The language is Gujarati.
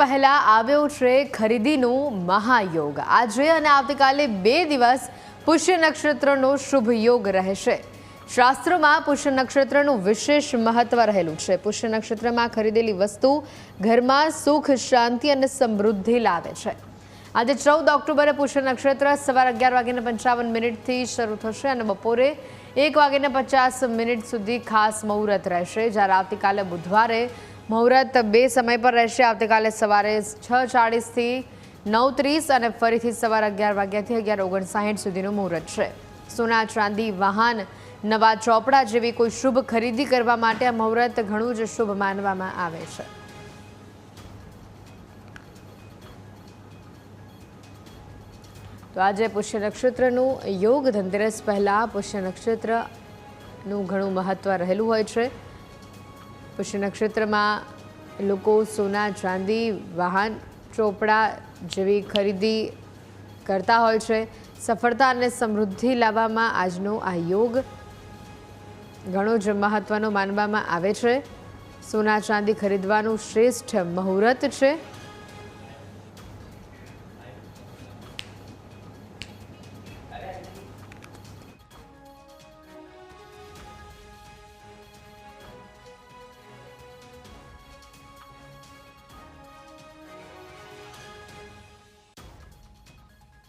પહેલા આવ્યો છે ખરીદીનો મહાયોગ. આજે અને આવતીકાલે બે દિવસ પુષ્ય નક્ષત્રનો શુભ યોગ રહેશે. શાસ્ત્રોમાં પુષ્ય નક્ષત્રનું વિશેષ મહત્વ રહેલું છે. પુષ્ય નક્ષત્રમાં ખરીદેલી વસ્તુ ઘરમાં સુખ, શાંતિ અને સમૃદ્ધિ લાવે છે. આજે ચૌદ ઓક્ટોબરે પુષ્ય નક્ષત્ર સવાર અગિયાર વાગ્યાને પંચાવન મિનિટથી શરૂ થશે અને બપોરે એક વાગ્યાને પચાસ મિનિટ સુધી ખાસ મુહૂર્ત રહેશે. જ્યારે આવતીકાલે બુધવારે મુહૂર્ત બે સમય પર રહેશે. આવતીકાલે સવારે છ ચાળીસથી નવ ત્રીસ અને ફરીથી સવાર અગિયાર વાગ્યાથી અગિયાર ઓગણસાઠ સુધીનું મુહૂર્ત છે. સોના, ચાંદી, વાહન, નવા ચોપડા જેવી કોઈ શુભ ખરીદી કરવા માટે આ મુહૂર્ત ઘણું જ શુભ માનવામાં આવે છે. તો આજે પુષ્ય નક્ષત્રનું યોગ ધનતેરસ પહેલાં પુષ્ય નક્ષત્રનું ઘણું મહત્ત્વ રહેલું હોય છે. પુષ્ય નક્ષત્રમાં લોકો સોના, ચાંદી, વાહન, ચોપડા જેવી ખરીદી કરતા હોય છે. સફળતા અને સમૃદ્ધિ લાવવામાં આજનો આ યોગ ઘણો જ મહત્વનો માનવામાં આવે છે. સોના, ચાંદી ખરીદવાનું શ્રેષ્ઠ મુહૂર્ત છે.